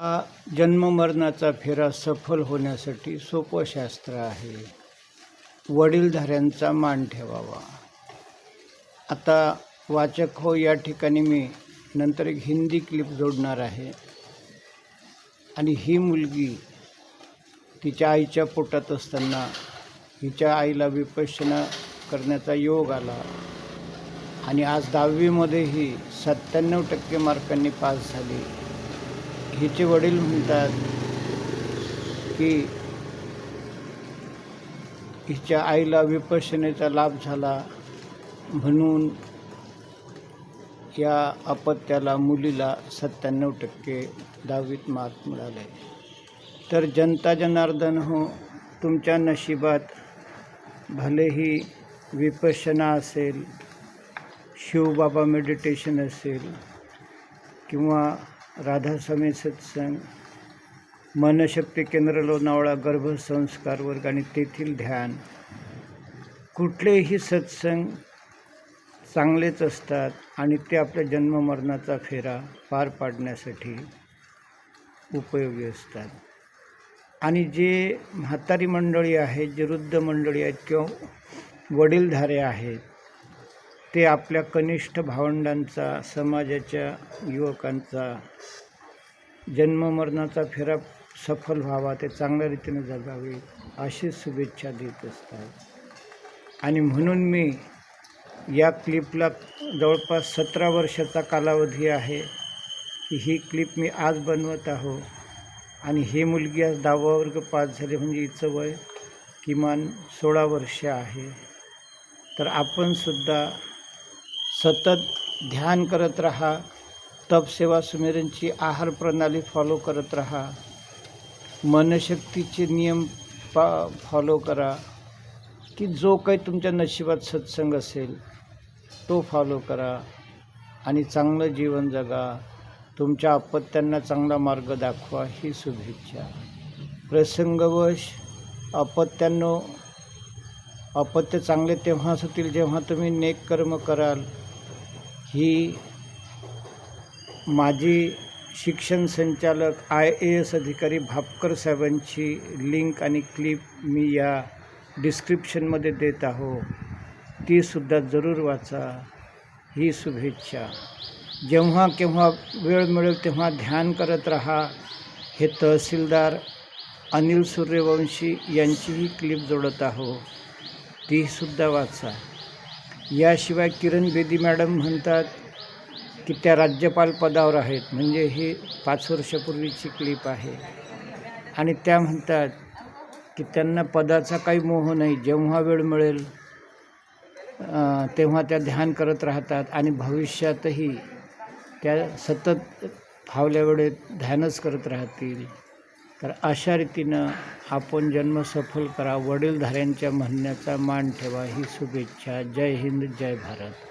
हा जन्ममरणाचा फेरा सफल होण्यासाठी सोपं शास्त्र आहे. वडीलधाऱ्यांचा मान ठेवावा. आता वाचक हो या ठिकाणी मी नंतर एक हिंदी क्लिप जोडणार आहे. आणि ही मुलगी तिच्या आईच्या पोटात असताना हिच्या आईला विपश्यना करण्याचा योग आला. आणि आज दहावीमध्येही सत्त्याण्णव टक्के मार्कांनी पास झाली. हिचे वडील म्हणतात की हिच्या आईला विपशनेचा लाभ झाला म्हणून या अपत्याला मुलीला सत्त्याण्णव टक्के दहावीत मार्क मिळाले. तर जनता जनार्दन हो तुमच्या नशिबात भलेही विपशना असेल शिवबाबा मेडिटेशन असेल किंवा राधास्वामी सत्संग मनशक्ती केंद्र लोणावळा गर्भसंस्कार वर्ग आणि तेथील ध्यान. कुठलेही सत्संग चांगलेच असतात आणि ते आपल्या जन्ममरणाचा फेरा पार पाडण्यासाठी उपयोगी असतात. आणि जे म्हातारी मंडळी आहेत जे वृद्ध मंडळी आहेत किंवा वडीलधारे आहेत ते आपल्या कनिष्ठ भावंडांचा समाजाच्या युवकांचा जन्ममरणाचा फेरा सफल व्हावा ते चांगल्या रीतीने जगावे अशी शुभेच्छा देत असतात. आणि म्हणून मी या क्लिपला जवळपास सतरा वर्षाचा कालावधी आहे की ही क्लिप मी आज बनवत आहो. आणि ही मुलगी आज दहावा वर्ग पास झाली म्हणजे हिचं वय किमान सोळा वर्ष आहे. तर आपणसुद्धा सतत ध्यान करत राहा तपसेवा सुमेरांची आहार प्रणाली फॉलो करत राहा. मनशक्तीचे नियम पा फॉलो करा की जो काही तुमच्या नशिबात सत्संग असेल तो फॉलो करा आणि चांगलं जीवन जगा. तुमच्या अपत्यांना चांगला मार्ग दाखवा ही शुभेच्छा. प्रसंगवश अपत्यांनो अपत्य चांगले तेव्हाच होतील जेव्हा तुम्ही नेक कर्म कराल. ही माजी शिक्षण संचालक आय ए एस अधिकारी भापकर साहेबांची लिंक आणि क्लिप मी या डिस्क्रिप्शनमध्ये देत आहो तीसुद्धा जरूर वाचा. ही शुभेच्छा. जेव्हा केव्हा वेळ मिळेल तेव्हा ध्यान करत राहा. हे तहसीलदार अनिल सूर्यवंशी यांचीही क्लिप जोडत आहो तीसुद्धा वाचा. याशिवाय किरण बेदी मॅडम म्हणतात की त्या राज्यपाल पदावर आहेत. म्हणजे ही पाच वर्षापूर्वीची क्लिप आहे. आणि त्या म्हणतात की त्यांना पदाचा काही मोह नाही. जेव्हा वेळ मिळेल तेव्हा त्या ध्यान करत राहतात आणि भविष्यातही त्या सतत फावल्या वेळेत ध्यानच करत राहतील. तर अशा रीतीनं आपण जन्म सफल करा. वडीलधाऱ्यांच्या म्हणण्याचा मान ठेवा. ही शुभेच्छा. जय हिंद जय भारत.